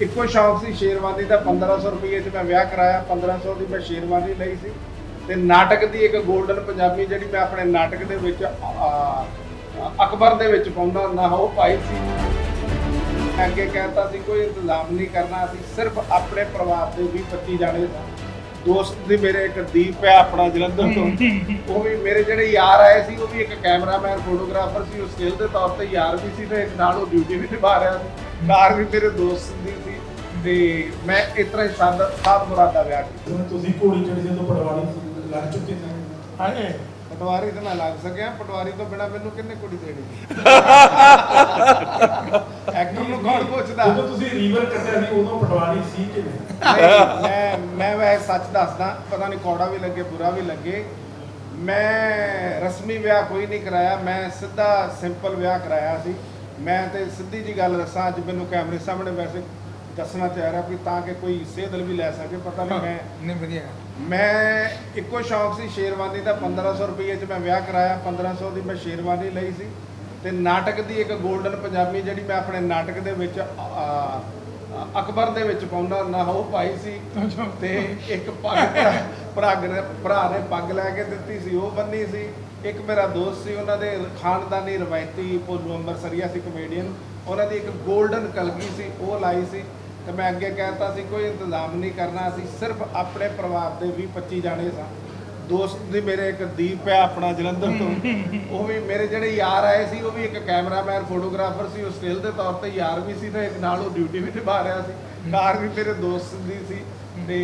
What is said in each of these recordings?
ਇੱਕੋ ਸ਼ੌਂਕ ਸੀ ਸ਼ੇਰਵਾਨੀ ਦਾ 1500 ਰੁਪਏ 'ਚ ਮੈਂ ਵਿਆਹ ਕਰਾਇਆ 1500 ਦੀ ਮੈਂ ਸ਼ੇਰਵਾਨੀ ਲਈ ਸੀ। ਤੇ ਨਾਟਕ ਦੀ ਇੱਕ 골ਡਨ ਪੰਜਾਬੀ ਜਿਹੜੀ ਮੈਂ ਆਪਣੇ ਨਾਟਕ ਦੇ ਵਿੱਚ ਅਕਬਰ ਦੇ ਵਿੱਚ ਪਾਉਂਦਾ ਹੁੰਦਾ ਹਾਂ, ਉਹ ਪਾਈ ਸੀ। ਮੈਂ ਅੱਗੇ ਕਹਿੰਦਾ ਸੀ ਕੋਈ ਇੰਤਜ਼ਾਮ ਨਹੀਂ ਕਰਨਾ ਅਸੀਂ ਸਿਰਫ ਆਪਣੇ ਪਰਿਵਾਰ ਦੇ 20 25 ਜਾਣੇ ਸਾਂ। ਦੋਸਤ ਦੀ ਮੇਰੇ ਇੱਕ ਦੀਪ ਹੈ ਆਪਣਾ ਜਲੰਧਰ ਤੋਂ। ਉਹ ਵੀ ਮੇਰੇ ਜਿਹੜੇ ਯਾਰ ਆਏ ਸੀ ਉਹ ਵੀ ਇੱਕ ਕੈਮਰਾਮੈਨ ਫੋਟੋਗ੍ਰਾਫਰ ਸੀ। ਉਹ ਸਕਿੱਲ ਦੇ ਤੌਰ ਤੇ ਯਾਰ ਵੀ ਸੀ ਤੇ ਇੱਕ ਨਾਲ ਉਹ ਡਿਊਟੀ ਵੀ ਨਿਭਾ ਰਿਹਾ ਸੀ। ਕਾਰ ਵੀ ਮੇਰੇ ਦੋਸਤ ਦੀ ਸੀ ਤੇ ਮੈਂ ਇਸ ਤਰ੍ਹਾਂ ਹੀ ਸਾਦ ਸਾਧ ਮੁਰਾਦ ਵਿਆਹ ਕੀਤਾ ਤੁਸੀਂ ਘੋੜੀ ਚੜੀ ਜਦੋਂ ਪਟਵਾਰੀ ਸੀ, ਲੱਗ ਚੁੱਕੇ ਸੀ ਹਾਏ ਪਟਵਾਰੀ ਤੇ ਮੈਂ ਲੱਗ ਸਕਿਆ ਪਟਵਾਰੀ ਤੋਂ ਬਿਨਾ ਮੈਨੂੰ ਕਿੰਨੇ ਕੁੜੀ ਦੇਣੀ? ਐਕਟਰ ਨੂੰ ਕੌਣ ਪੁੱਛਦਾ? ਜਦੋਂ ਤੁਸੀਂ ਰੀਵਰ ਕੱਢਿਆ ਸੀ ਉਦੋਂ ਪਟਵਾਰੀ ਸੀ ਕਿ ਨਹੀਂ? ਮੈਂ ਮੈਂ ਵੈਸੇ ਸੱਚ ਦੱਸਦਾ ਪਤਾ ਨਹੀਂ ਕੌੜਾ ਵੀ ਲੱਗੇ ਬੁਰਾ ਵੀ ਲੱਗੇ। ਮੈਂ ਰਸਮੀ ਵਿਆਹ ਕੋਈ ਨਹੀਂ ਕਰਾਇਆ ਮੈਂ ਸਿੱਧਾ ਸਿੰਪਲ ਵਿਆਹ ਕਰਾਇਆ ਸੀ। ਮੈਂ ਤੇ ਸਿੱਧੀ ਜੀ ਗੱਲ ਦੱਸਾਂ ਅੱਜ ਮੈਨੂੰ ਕੈਮਰੇ ਸਾਹਮਣੇ ਵੈਸੇ ਦੱਸਣਾ ਚਾਹ ਰਿਹਾ ਵੀ ਤਾਂ ਕਿ ਕੋਈ ਸੇਧਲ ਵੀ ਲੈ ਸਕੇ ਪਤਾ ਨਹੀਂ ਮੈਂ ਨਹੀਂ ਵਧੀਆ। ਮੈਂ ਇੱਕੋ ਸ਼ੌਂਕ ਸੀ ਸ਼ੇਰਵਾਨੀ ਦਾ 1500 ਰੁਪਏ 'ਚ ਮੈਂ ਵਿਆਹ ਕਰਾਇਆ 1500 ਦੀ ਮੈਂ ਸ਼ੇਰਵਾਨੀ ਲਈ ਸੀ। ਤੇ ਨਾਟਕ ਦੀ ਇੱਕ 골ਡਨ ਪੰਜਾਬੀ ਜਿਹੜੀ ਮੈਂ ਆਪਣੇ ਨਾਟਕ ਦੇ ਵਿੱਚ ਅਕਬਰ ਦੇ ਵਿੱਚ ਪਾਉਂਦਾ ਹੁੰਦਾ ਹਾਂ, ਉਹ ਪਾਈ ਸੀ। ਤੇ ਇੱਕ ਪੱਗ ਭਰਾ ਨੇ ਭਰਾ ਨੇ ਪੱਗ ਲੈ ਕੇ ਦਿੱਤੀ ਸੀ ਉਹ ਬੰਨੀ ਸੀ। ਇੱਕ ਮੇਰਾ ਦੋਸਤ ਸੀ ਉਹਨਾਂ ਦੇ ਖਾਨਦਾਨੀ ਰਵਾਇਤੀ ਭੋਲੂ ਅੰਬਰਸਰੀਆ ਸੀ ਕਮੇਡੀਅਨ ਉਹਨਾਂ ਦੀ ਇੱਕ 골ਡਨ ਕਲਗੀ ਸੀ ਉਹ ਲਾਈ ਸੀ। ਤੇ ਮੈਂ ਅੱਗੇ ਕਹਿਤਾ ਸੀ ਕੋਈ ਇੰਤਜ਼ਾਮ ਨਹੀਂ ਕਰਨਾ ਅਸੀਂ ਸਿਰਫ ਆਪਣੇ ਪਰਿਵਾਰ ਦੇ 20 25 ਜਾਣੇ ਸਾਂ। ਦੋਸਤ ਦੀ ਮੇਰੇ ਇੱਕ ਦੀਪ ਹੈ ਆਪਣਾ ਜਲੰਧਰ ਤੋਂ। ਉਹ ਵੀ ਮੇਰੇ ਜਿਹੜੇ ਯਾਰ ਆਏ ਸੀ, ਉਹ ਵੀ ਇੱਕ ਕੈਮਰਾਮੈਨ, ਫੋਟੋਗ੍ਰਾਫਰ ਸੀ। ਉਹ ਸਕਿੱਲ ਦੇ ਤੌਰ ਤੇ ਯਾਰ ਵੀ ਸੀ ਤੇ ਇੱਕ ਨਾਲ ਉਹ ਡਿਊਟੀ ਵੀ ਨਿਭਾ ਰਿਹਾ ਸੀ। ਕਾਰ ਵੀ ਮੇਰੇ ਦੋਸਤ ਦੀ ਸੀ ਤੇ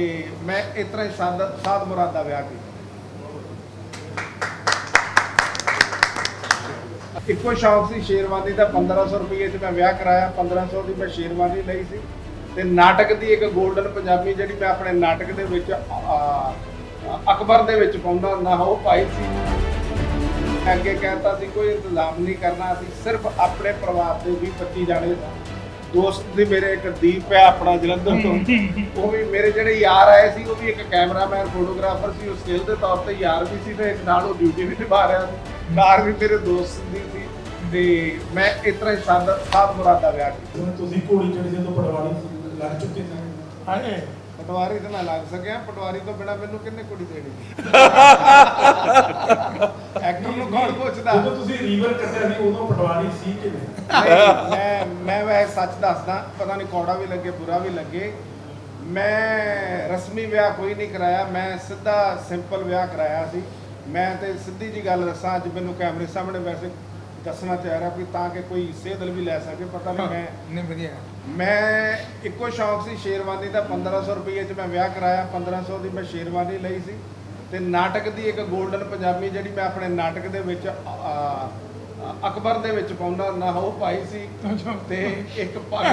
ਮੈਂ ਇਸ ਤਰ੍ਹਾਂ ਹੀ ਸਾਦ ਸਾਦ ਵਿਆਹ ਕੀਤਾ। ਇੱਕੋ ਸ਼ੌਂਕ ਸੀ ਸ਼ੇਰਵਾਨੀ ਦਾ। 1500 ਰੁਪਏ 'ਚ ਮੈਂ ਵਿਆਹ ਕਰਾਇਆ। 1500 ਦੀ ਮੈਂ ਸ਼ੇਰਵਾਨੀ ਲਈ ਸੀ। ਤੇ ਨਾਟਕ ਦੀ ਇੱਕ 골ਡਨ ਪੰਜਾਬੀ ਜਿਹੜੀ ਮੈਂ ਆਪਣੇ ਨਾਟਕ ਦੇ ਵਿੱਚ ਅਕਬਰ ਦੇ ਵਿੱਚ ਪਾਉਂਦਾ ਹੁੰਦਾ ਹਾਂ, ਉਹ ਪਾਈ ਸੀ। ਅੱਗੇ ਕਹਿੰਦਾ ਸੀ ਕੋਈ ਇੰਤਜ਼ਾਮ ਨਹੀਂ ਕਰਨਾ ਅਸੀਂ ਸਿਰਫ ਆਪਣੇ ਪਰਿਵਾਰ ਦੇ 20 25 ਜਾਣੇ ਸਾਂ ਦੋਸਤ ਦੀ ਮੇਰੇ ਇੱਕ ਦੀਪ ਹੈ ਆਪਣਾ ਜਲੰਧਰ ਤੋਂ। ਉਹ ਵੀ ਮੇਰੇ ਜਿਹੜੇ ਯਾਰ ਆਏ ਸੀ ਉਹ ਵੀ ਇੱਕ ਕੈਮਰਾਮੈਨ ਫੋਟੋਗ੍ਰਾਫਰ ਸੀ। ਉਹ ਸਕਿੱਲ ਦੇ ਤੌਰ ਤੇ ਯਾਰ ਵੀ ਸੀ ਤੇ ਇੱਕ ਨਾਲ ਉਹ ਡਿਊਟੀ ਵੀ ਨਿਭਾ ਰਿਹਾ ਸੀ। ਕਾਰ ਵੀ ਮੇਰੇ ਦੋਸਤ ਦੀ ਸੀ ਤੇ ਮੈਂ ਇਸ ਤਰ੍ਹਾਂ ਹੀ ਸਾਦ ਮੁਰਾਦ ਦਾ ਵਿਆਹ ਕੀਤਾ ਤੁਸੀਂ ਘੋੜੀ ਚੜੀ ਜਦੋਂ ਪਟਵਾਰੀ ਸੀ, ਲੱਗ ਚੁੱਕੇ ਸੀ ਹਾਏ। ਪਟਵਾਰੀ ਤੇ ਮੈਂ ਲੱਗ ਸਕਿਆ ਪਟਵਾਰੀ ਤੋਂ ਬਿਨਾ ਮੈਨੂੰ ਕਿੰਨੇ ਕੁੜੀ ਦੇਣੀ? ਐਕਟਰ ਨੂੰ ਕੌਣ ਪੁੱਛਦਾ? ਜਦੋਂ ਤੁਸੀਂ ਰੀਵਰ ਕੱਢਿਆ ਸੀ ਉਦੋਂ ਪਟਵਾਰੀ ਸੀ ਕਿ ਨਹੀਂ ਨਹੀਂ, ਮੈਂ ਮੈਂ ਵੈਸੇ ਸੱਚ ਦੱਸਦਾ ਪਤਾ ਨਹੀਂ ਕੌੜਾ ਵੀ ਲੱਗੇ ਬੁਰਾ ਵੀ ਲੱਗੇ। ਮੈਂ ਰਸਮੀ ਵਿਆਹ ਕੋਈ ਨਹੀਂ ਕਰਾਇਆ ਮੈਂ ਸਿੱਧਾ ਸਿੰਪਲ ਵਿਆਹ ਕਰਾਇਆ ਸੀ। ਮੈਂ ਤੇ ਸਿੱਧੀ ਜੀ ਗੱਲ ਦੱਸਾਂ ਅੱਜ ਮੈਨੂੰ ਕੈਮਰੇ ਸਾਹਮਣੇ ਵੈਸੇ ਦੱਸਣਾ ਚਾਹ ਰਿਹਾ ਵੀ ਤਾਂ ਕਿ ਕੋਈ ਸੇਧਲ ਵੀ ਲੈ ਸਕੇ ਪਤਾ ਨਹੀਂ ਮੈਂ ਨਹੀਂ ਵਧੀਆ। ਮੈਂ ਇੱਕੋ ਸ਼ੌਂਕ ਸੀ ਸ਼ੇਰਵਾਨੀ ਦਾ 1500 ਰੁਪਏ 'ਚ ਮੈਂ ਵਿਆਹ ਕਰਾਇਆ 1500 ਦੀ ਮੈਂ ਸ਼ੇਰਵਾਨੀ ਲਈ ਸੀ। ਤੇ ਨਾਟਕ ਦੀ ਇੱਕ 골ਡਨ ਪੰਜਾਬੀ ਜਿਹੜੀ ਮੈਂ ਆਪਣੇ ਨਾਟਕ ਦੇ ਵਿੱਚ ਅਕਬਰ ਦੇ ਵਿੱਚ ਪਾਉਂਦਾ ਹੁੰਦਾ ਹਾਂ, ਉਹ ਪਾਈ ਸੀ। ਤੇ ਇੱਕ ਪੱਗ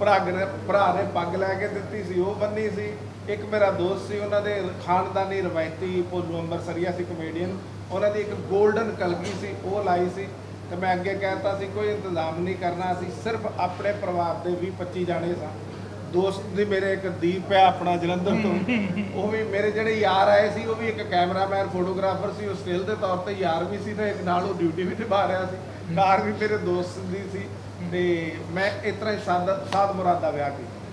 ਭਰਾ ਨੇ ਭਰਾ ਨੇ ਪੱਗ ਲੈ ਕੇ ਦਿੱਤੀ ਸੀ ਉਹ ਬੰਨੀ ਸੀ। ਇੱਕ ਮੇਰਾ ਦੋਸਤ ਸੀ ਉਹਨਾਂ ਦੇ ਖਾਨਦਾਨੀ ਰਵਾਇਤੀ ਭੋਲੂ ਅੰਬਰਸਰੀਆ ਸੀ ਕਮੇਡੀਅਨ ਉਹਨਾਂ ਦੀ ਇੱਕ 골ਡਨ ਕਲਗੀ ਸੀ ਉਹ ਲਾਈ ਸੀ। ਤੇ ਮੈਂ ਅੱਗੇ ਕਹਿਤਾ ਸੀ, ਕੋਈ ਇੰਤਜ਼ਾਮ ਨਹੀਂ ਕਰਨਾ, ਅਸੀਂ ਸਿਰਫ ਆਪਣੇ ਪਰਿਵਾਰ ਦੇ 20 25 ਜਾਣੇ ਸਾਂ। ਦੋਸਤ ਦੀ ਮੇਰੇ ਇੱਕ ਦੀਪ ਹੈ ਆਪਣਾ ਜਲੰਧਰ ਤੋਂ। ਉਹ ਵੀ ਮੇਰੇ ਜਿਹੜੇ ਯਾਰ ਆਏ ਸੀ, ਉਹ ਵੀ ਇੱਕ ਕੈਮਰਾਮੈਨ, ਫੋਟੋਗ੍ਰਾਫਰ ਸੀ, ਉਹ ਸਕਿੱਲ ਦੇ ਤੌਰ ਤੇ ਯਾਰ ਵੀ ਸੀ ਤੇ ਇੱਕ ਨਾਲ ਉਹ ਡਿਊਟੀ ਵੀ ਨਿਭਾ ਰਿਹਾ ਸੀ। ਕਾਰ ਵੀ ਮੇਰੇ ਦੋਸਤ ਦੀ ਸੀ ਤੇ ਮੈਂ ਇਸ ਤਰ੍ਹਾਂ ਹੀ ਸਾਦ ਸਾਦ ਮੁਰਾਦ ਵਿਆਹ ਕੀਤਾ